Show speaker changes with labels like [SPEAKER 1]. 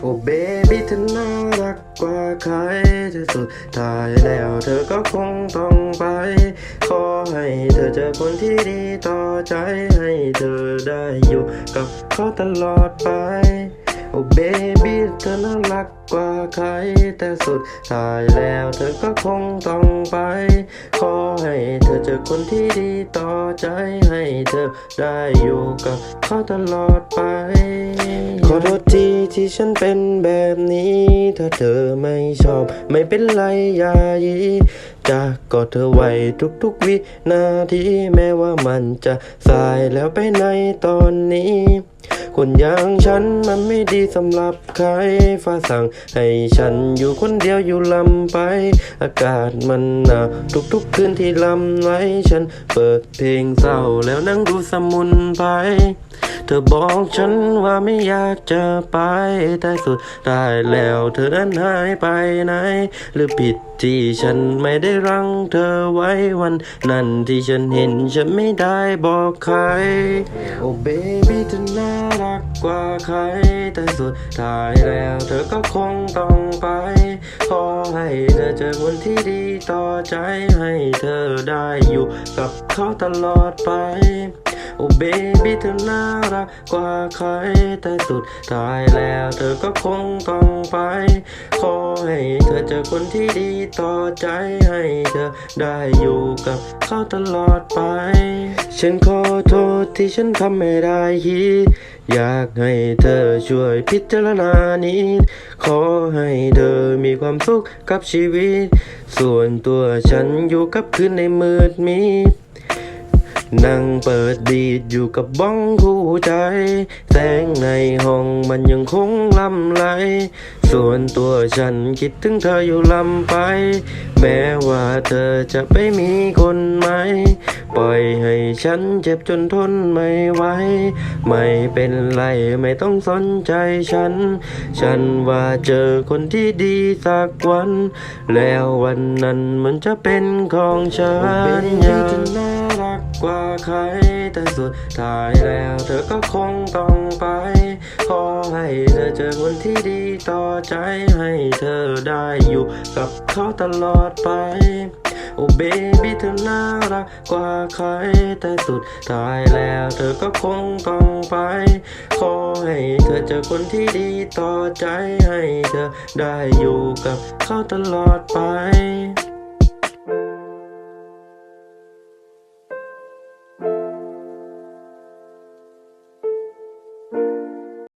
[SPEAKER 1] โอ้เบบี้เธอน่ารักกว่าใครที่สุดท้ายแล้วเธอก็คงต้องไป ขอให้เธอเจอคนที่ดีต่อใจให้เธอได้อยู่กับเขาตลอดไปโอ้เบบี้เธอน่ารักกว่าใครแต่สุดท้ายแล้วเธอก็คงต้องไป ขอให้เธอเจอคนที่ดีต่อใจให้เธอได้อยู่กับเขาตลอดไป ขอโทษทีที่ฉันเป็นแบบนี้ ถ้าเธอไม่ชอบ ไม่เป็นไรอย่ายีจะกอดเธอไว้ทุกๆวินาทีแม้ว่ามันจะสายแล้วไปในตอนนี้ คนอย่างฉันมันไม่ดีสำหรับใครฟ้าสั่งให้ฉันอยู่คนเดียวอยู่ลำไป อากาศมันหนาวทุกๆคืนที่ลำไหลฉันเปิดเพลงเศร้าแล้วนั่งดูสมุนไพร เธอบอกฉันว่าไม่อยากจะไปแต่สุดท้ายแล้วเธอนั้นหายไปไหน หรือผิดที่ฉันไม่ได้รังเธอไว้วัน นั้นที่ฉันเห็นฉันไม่ได้บอกใคร โอ้เบบี้เธอน่ารักกว่าใคร แต่สุดท้ายแล้วเธอก็คงต้องไปขอให้เธอเจอคนที่ดีต่อใจให้เธอได้อยู่กับเขาตลอดไป โอ้เบบี้เธอน่ารักกว่าใครแต่สุดท้ายแล้วเธอก็คงต้องไปขอให้เธอเจอคนที่ดีต่อใจให้เธอได้อยู่กับเขาตลอดไป ฉันขอโทษที่ฉันทำไม่ได้คิดอยากให้เธอช่วยพิจารณานิดขอให้เธอมีความสุขกับชีวิต ส่วนตัวฉันอยู่กับคืนในมืดมิด นั่งเปิดบีดอยู่กับบ้องคู่ใจ แสงในห้องมันยังคงลำไหล ส่วนตัวฉันคิดถึงเธออยู่ลำไป แม้ว่าเธอจะไปมีคนใหม่ ปล่อยให้ฉันเจ็บจนทนไม่ไหว ไม่เป็นไรไม่ต้องสนใจฉัน ฉันว่าเจอคนที่ดีสักวัน แล้ววันนั้นมันจะเป็นของฉันอย่าง กว่าใครแต่สุดท้ายแล้วเธอก็คงต้องไป ขอให้เธอเจอคนที่ดีต่อใจให้เธอได้อยู่กับเขาตลอดไปโอ้เบบี้เธอน่ารักกว่าใครแต่สุดท้ายแล้วเธอก็คงต้องไป ขอให้เธอเจอคนที่ดีต่อใจให้เธอได้อยู่กับเขาตลอดไป